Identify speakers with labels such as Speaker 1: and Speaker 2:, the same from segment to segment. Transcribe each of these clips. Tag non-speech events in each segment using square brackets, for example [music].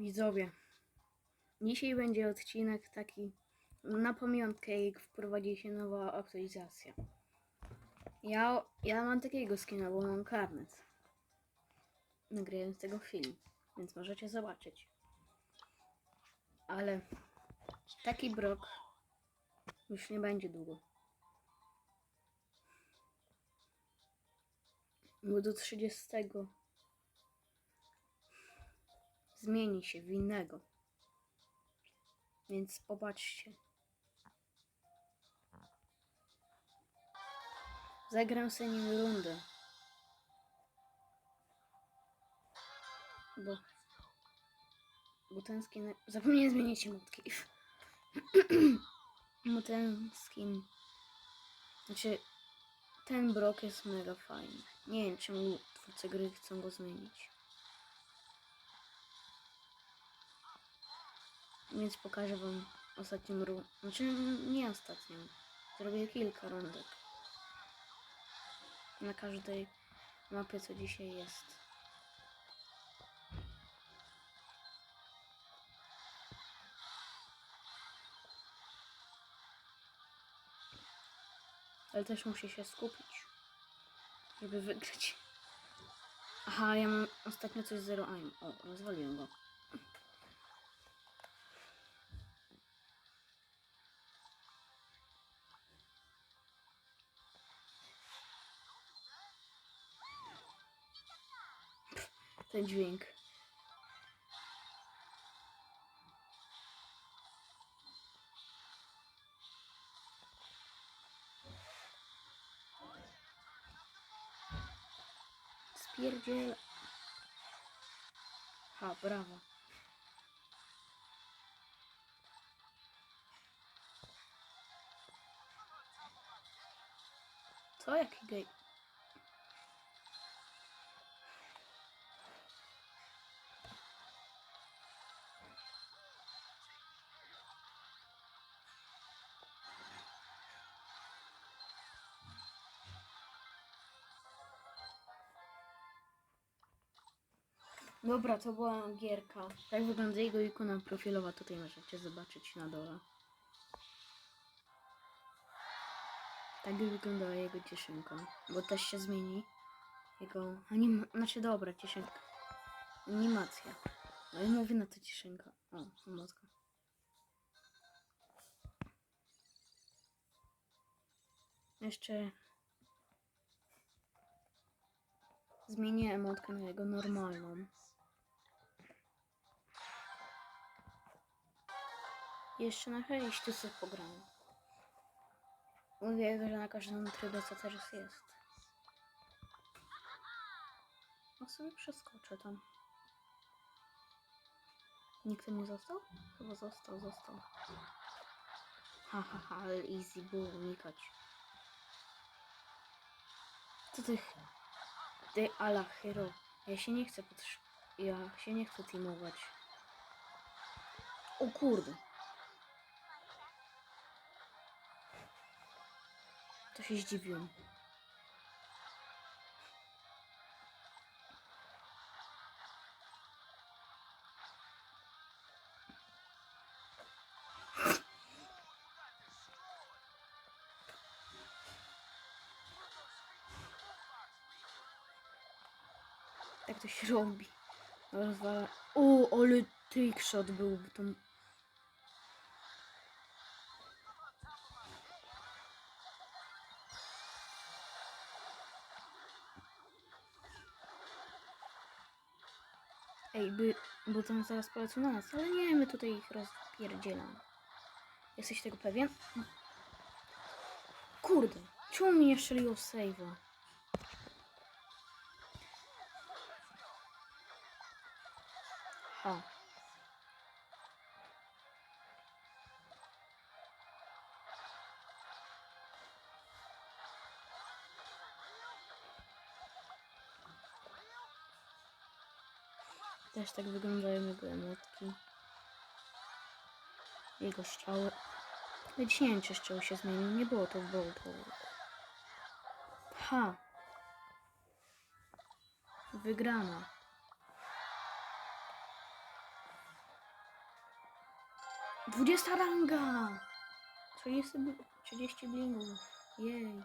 Speaker 1: Widzowie, dzisiaj będzie odcinek taki na pamiątkę, jak wprowadzi się nowa aktualizacja. Ja, ja mam takiego skina, bo mam karnet. Nagrałem z tego film, więc możecie zobaczyć. Ale taki brok już nie będzie długo. Bo do 30 zmieni się w innego. Więc popatrzcie. Zagram sobie nim rundę. Bo... Bo ten skin... Zapomniałem zmienić emotki. [clears throat] Bo ten skin... Znaczy... Ten brok jest mega fajny. Nie wiem, czemu twórcy gry chcą go zmienić. Więc pokażę wam ostatnią rundę. Znaczy nie ostatnią. Zrobię kilka rundek. Na każdej mapie co dzisiaj jest. Ale też muszę się skupić, żeby wygrać. Aha, ja mam ostatnio coś zero aim. O, rozwaliłem go. Ten dźwięk. Spierdziel. Ha, brawo. Co? Jaki gej? Dobra, to była gierka. Tak wygląda jego ikona profilowa. Tutaj możecie zobaczyć na dole. Tak wyglądała jego cieszynka. Bo też się zmieni. Jego anim... Znaczy dobra, cieszynka. Animacja. No i mówię na to cieszynka. O, emotka. Jeszcze zmienię emotkę na jego normalną. Jeszcze na hejście sobie pogram. Mówię, że na każdym trybie co teraz jest. A sobie przeskoczę tam. Nikt nie został? Chyba został, został. Ha, ha, ha, ale easy było unikać. Co tych... Ty, ala, hero. Ja się nie chcę potrz... Ja się nie chcę teamować. O kurde. To się zdziwiłem. Tak to się robi. Rozwala. O, ale trickshot był to. By, bo tam zaraz polecą na nas, ale nie, my tutaj ich rozpierdzielamy. Jesteś tego pewien? Kurde, czemu mi nie strzeliło save'a? Ha. Też tak wyglądają jego emotki. Jego strzały. Choć nie wiem, czy strzał się zmienił. Nie było to w Bolt Ha. Wygrana. 20 ranga! 30, bl- 30 blingów. Jej.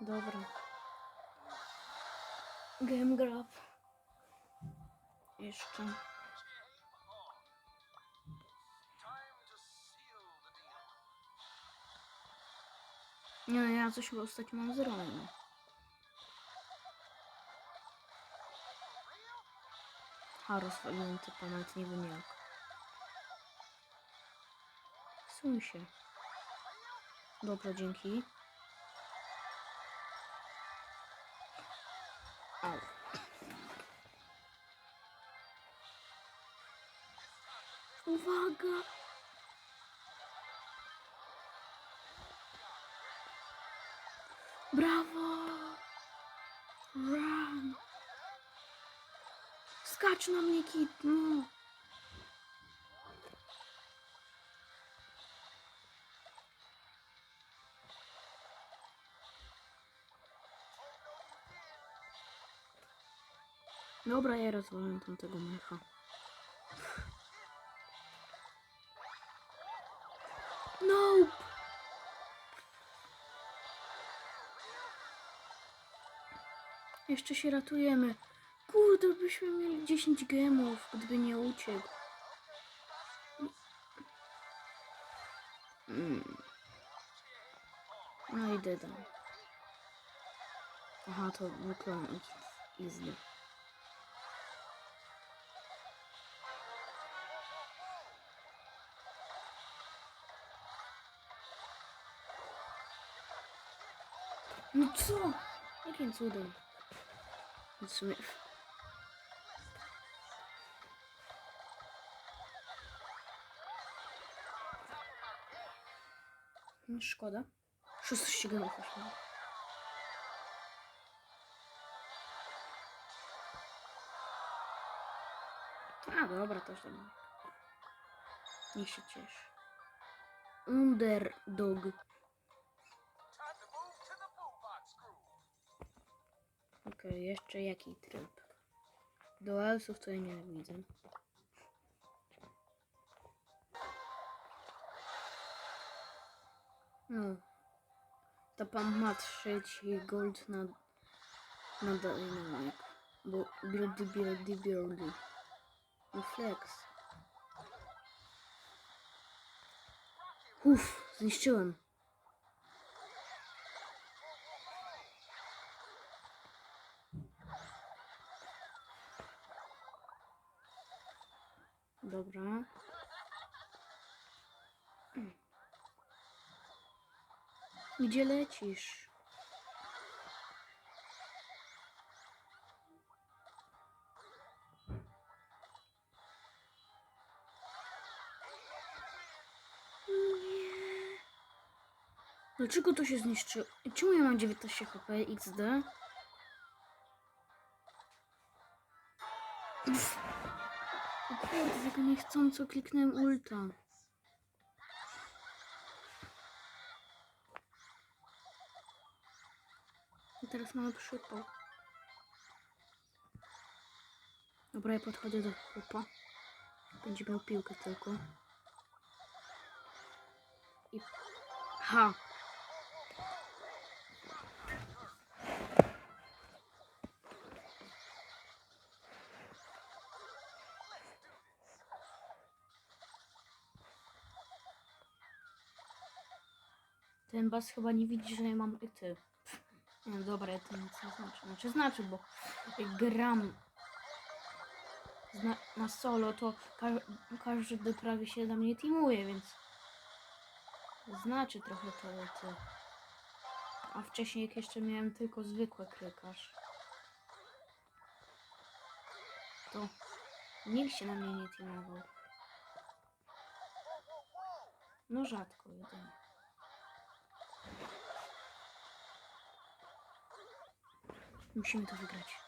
Speaker 1: Dobra. Game grab. Jeszcze. Nie, no, ja coś ostatnio mam zrobione. A, rozwaliłem typa, nawet nie wiem jak. Suń się. Dobra, dzięki. Uwaga! Brawo! Run! Skacz na mnie, Kit, no! Dobra, ja rozwalam tamtego mecha. Nope! Jeszcze się ratujemy. Kurde, byśmy mieli 10 gemów, gdyby nie uciekł. Mm. No i dedam. Aha, to był klon No co? Jakim cudem? W sumie... No, Szkoda. 16 gemów poszło. A, dobra, też dobra. Niech się cieszy. Underdog. Okej, jeszcze jaki tryb? Dualsów to ja nie widzę. No. To pan ma trzeci gold na, na dynamik. Bo buildy, buildy, buildy. No flex. Uff, zniszczyłem. Dobra. Gdzie lecisz? Dlaczego to się zniszczyło? Czemu ja mam 19 HP XD? Uff. O kurde, tylko niechcąco kliknąłem ulta. Teraz mamy przypał. Dobra, ja podchodzę do chłopa. Będzie miał piłkę tylko. I... Ha! Ten bas chyba nie widzi, że ja mam ty. Nie, dobra, to nic nie znaczy. Znaczy znaczy, bo gram zna, na solo, to ka każdy prawie się na mnie teamuje, więc znaczy trochę to ty. A wcześniej jak jeszcze miałem tylko zwykłe krykarz, to nikt się na mnie nie teamował. No rzadko jedynie. Musimy to wygrać.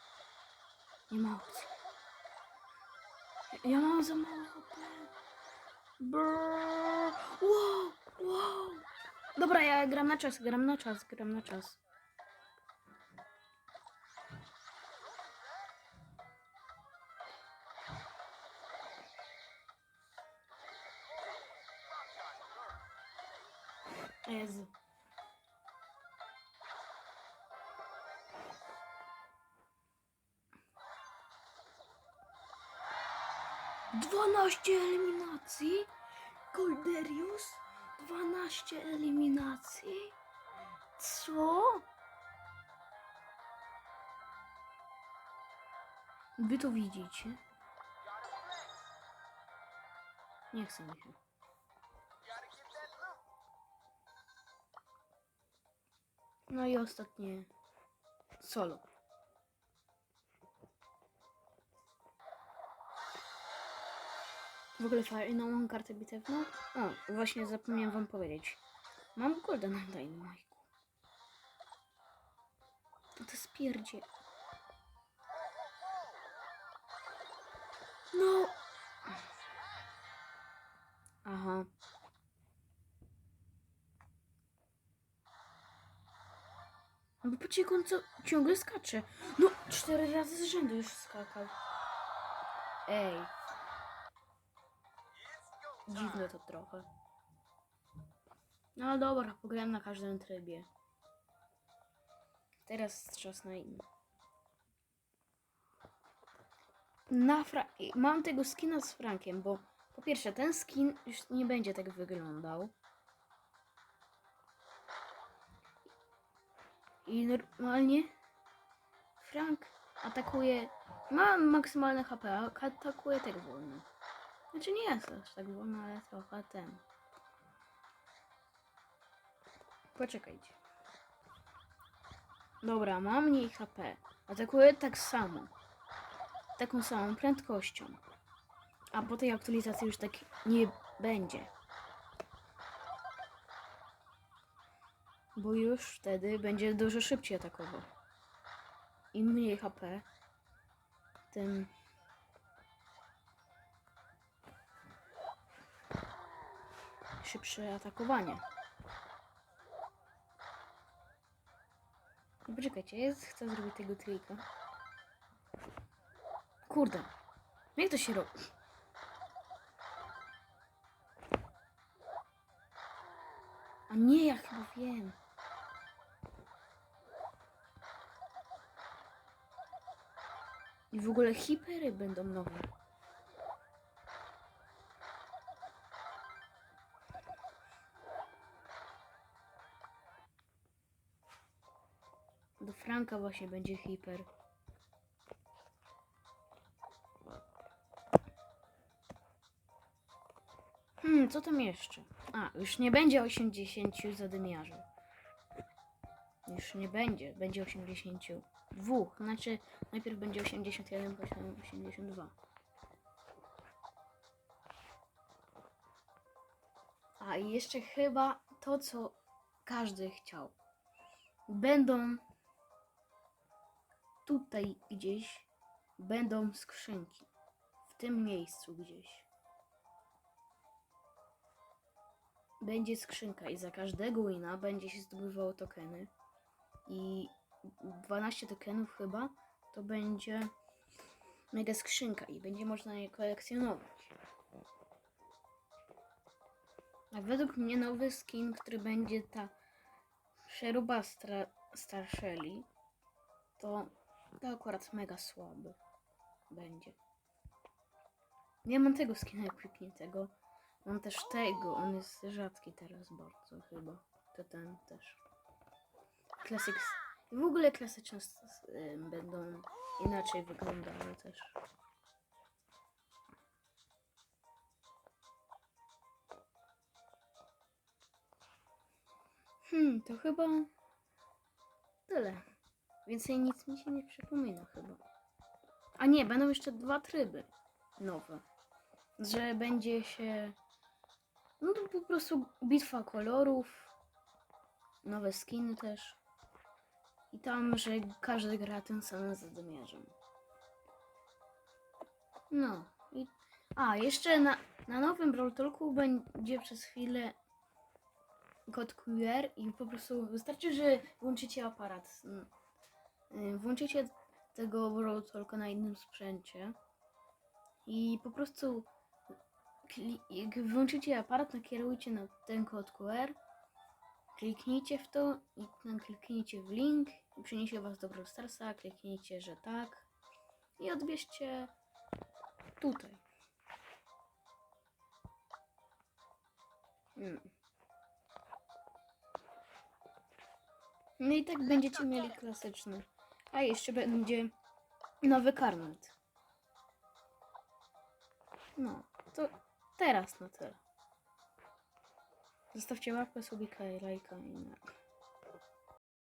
Speaker 1: Nie ma opcji. Ja mam za mało HP. Wow, wow. Dobra, ja gram na czas, gram na czas, gram na czas. 12 eliminacji. Golderius. 12 eliminacji. Co? Wy to widzicie? Nie chcę mi się. No i ostatnie solo. W ogóle fajną mam kartę bitewną. O, właśnie zapomniałem wam powiedzieć. Mam golda na Dynamite'u. To spierdzie. No. Aha. No bo patrzcie, on co, ciągle skacze. No, cztery razy z rzędu już skakał. Ej. Dziwne to trochę. No dobra, pograłem na każdym trybie. Teraz czas na inny. Na fra- Mam tego skina z Frankiem, bo po pierwsze ten skin już nie będzie tak wyglądał. I normalnie Frank atakuje. Ma maksymalne HP, atakuje tak wolno. Znaczy nie jest aż tak wolno, ale trochę ten. Poczekajcie. Dobra, ma mniej HP. Atakuje tak samo. Taką samą prędkością. A po tej aktualizacji już tak nie będzie. Bo już wtedy będzie dużo szybciej atakował. Im mniej HP, tym szybsze atakowanie. No Poczekajcie, chcę zrobić tego trika. Kurde. Jak to się robi? A nie, ja chyba wiem. I w ogóle hipery będą nowe. Właśnie będzie hiper. Hmm, co tam jeszcze? A, już nie będzie 80 zadymiarzy. Już nie będzie, będzie 82. Znaczy, najpierw będzie 81, potem 82. A i jeszcze chyba to, co każdy chciał. Będą tutaj gdzieś, będą skrzynki. W tym miejscu gdzieś. będzie skrzynka i za każdego wina będzie się zdobywało tokeny. I 12 tokenów chyba to będzie mega skrzynka i będzie można je kolekcjonować. A według mnie nowy skin, który będzie ta przeroba stra- Star Shelly, to, to akurat mega słaby będzie. Nie mam tego skina equipniętego. Mam też tego, on jest rzadki teraz bardzo chyba. To ten też. Classics. I w ogóle klasyczne będą inaczej wyglądały też. Hmm, to chyba tyle. Więcej nic mi się nie przypomina chyba. A nie, będą jeszcze dwa tryby nowe. Że będzie się no to po prostu bitwa kolorów, nowe skiny też. I tam, że każdy gra tym samym zadymiarzem. No i... A, jeszcze na, na nowym Brawl Talku będzie przez chwilę kod QR i po prostu wystarczy, że włączycie aparat. Y, Włączycie tego Brawl Talka na innym sprzęcie i po prostu jak włączycie aparat, nakierujcie na ten kod QR Kliknijcie w to i tam kliknijcie w link i przyniesie was do Brawl Starsa. Kliknijcie, że tak i odbierzcie tutaj. Mm. No i tak będziecie mieli klasyczny. A jeszcze będzie nowy karnet. No, to teraz na tyle. Zostawcie łapkę, subika i lajka i na...